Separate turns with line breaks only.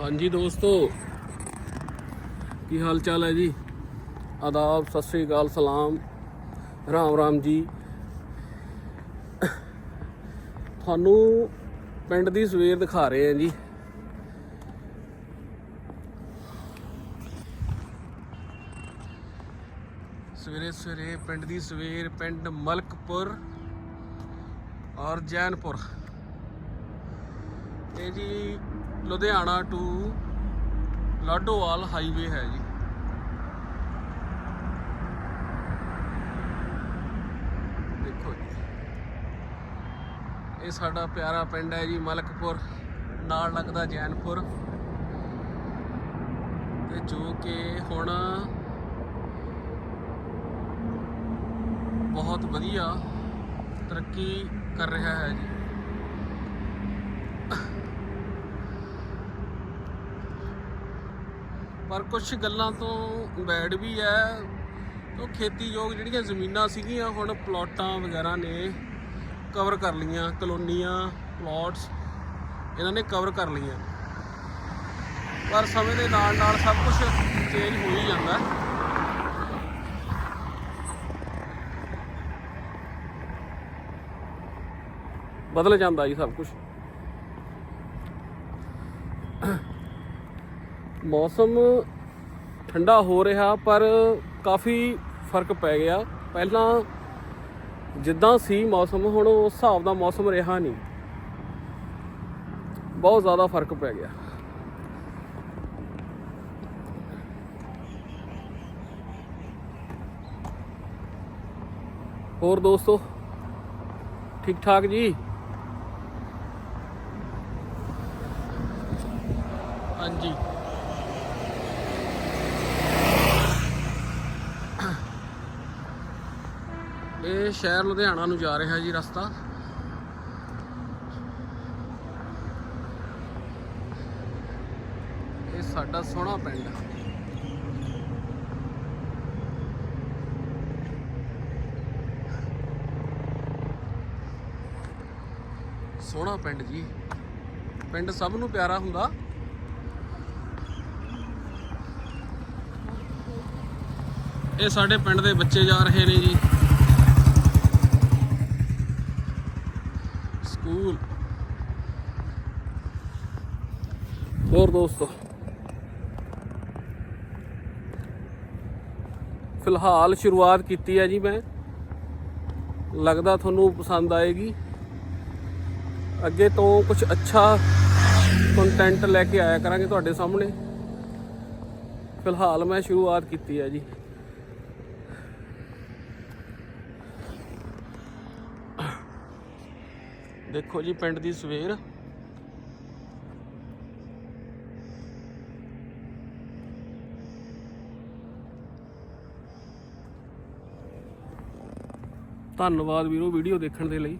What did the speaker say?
ਹਾਂਜੀ ਦੋਸਤੋ, ਕੀ ਹਾਲ ਚਾਲ ਹੈ ਜੀ? ਆਦਾਬ, ਸਤਿ ਸ੍ਰੀ ਅਕਾਲ, ਸਲਾਮ। ਰਾਮ ਰਾਮ ਜੀ। ਤੁਹਾਨੂੰ ਪਿੰਡ ਦੀ ਸਵੇਰ ਦਿਖਾ ਰਹੇ ਹਾਂ ਜੀ। ਸਵੇਰੇ ਸਵੇਰੇ ਪਿੰਡ ਦੀ ਸਵੇਰ, ਪਿੰਡ ਮਲਕਪੁਰ ਔਰ ਜੈਨਪੁਰ। ਇਹ ਜੀ ਲੁਧਿਆਣਾ ਟੂ ਲਾਡੋਵਾਲ ਹਾਈਵੇ ਹੈ ਜੀ। ਦੇਖੋ ਜੀ। ਇਹ ਸਾਡਾ ਪਿਆਰਾ ਪਿੰਡ ਹੈ ਜੀ, ਮਲਕਪੁਰ, ਨਾਲ ਲੱਗਦਾ ਜੈਨਪੁਰ। ਤੇ ਜੋ ਕਿ ਹੁਣ ਬਹੁਤ ਵਧੀਆ ਤਰੱਕੀ ਕਰ ਰਿਹਾ ਹੈ ਜੀ। ਪਰ ਕੁਝ ਗੱਲਾਂ ਤੋਂ ਬੈਡ ਵੀ ਹੈ। ਉਹ ਖੇਤੀਯੋਗ ਜਿਹੜੀਆਂ ਜ਼ਮੀਨਾਂ ਸੀਗੀਆਂ, ਹੁਣ ਪਲਾਟਾਂ ਵਗੈਰਾ ਨੇ ਕਵਰ ਕਰ ਲਈਆਂ, ਕਲੋਨੀਆਂ ਪਲਾਟਸ ਇਹਨਾਂ ਨੇ ਕਵਰ ਕਰ ਲਈਆਂ। ਪਰ ਸਮੇਂ ਦੇ ਨਾਲ ਨਾਲ ਸਭ ਕੁਝ ਚੇਂਜ ਹੋ ਹੀ ਜਾਂਦਾ ਹੈ। ਬਦਲ ਜਾਂਦਾ ਜੀ ਸਭ ਕੁਝ ਮੌਸਮ ਠੰਡਾ ਹੋ ਰਿਹਾ, ਪਰ ਕਾਫੀ ਫ਼ਰਕ ਪੈ ਗਿਆ। ਪਹਿਲਾਂ ਜਿੱਦਾਂ ਸੀ ਮੌਸਮ, ਹੁਣ ਉਸ ਹਿਸਾਬ ਦਾ ਮੌਸਮ ਰਿਹਾ ਨਹੀਂ। ਬਹੁਤ ਜ਼ਿਆਦਾ ਫ਼ਰਕ ਪੈ ਗਿਆ। ਹੋਰ ਦੋਸਤੋ ਠੀਕ ਠਾਕ ਜੀ? ਹਾਂਜੀ। ਇਹ ਸ਼ਹਿਰ ਲੁਧਿਆਣਾ ਨੂੰ ਜਾ ਰਿਹਾ ਜੀ ਰਸਤਾ। ਇਹ ਸਾਡਾ ਸੋਹਣਾ ਪਿੰਡ ਸੋਹਣਾ ਪਿੰਡ ਜੀ। ਪਿੰਡ ਸਭ ਨੂੰ ਪਿਆਰਾ ਹੁੰਦਾ। ਇਹ ਸਾਡੇ ਪਿੰਡ ਦੇ ਬੱਚੇ ਜਾ ਰਹੇ ਨੇ ਜੀ। ਹੋਰ ਦੋਸਤੋ। ਫਿਲਹਾਲ ਸ਼ੁਰੂਆਤ ਕੀਤੀ ਹੈ ਜੀ ਮੈਂ। ਲੱਗਦਾ ਤੁਹਾਨੂੰ ਪਸੰਦ ਆਏਗੀ। ਅੱਗੇ ਤੋਂ ਕੁਝ ਅੱਛਾ ਕੰਟੈਂਟ ਲੈ ਕੇ ਆਇਆ ਕਰਾਂਗੇ ਤੁਹਾਡੇ ਸਾਹਮਣੇ। ਫਿਲਹਾਲ ਮੈਂ ਸ਼ੁਰੂਆਤ ਕੀਤੀ ਹੈ ਜੀ। ਦੇਖੋ ਜੀ, ਪਿੰਡ ਦੀ ਸਵੇਰ। ਧੰਨਵਾਦ ਵੀਰੋ ਵੀਡੀਓ ਦੇਖਣ ਦੇ ਲਈ।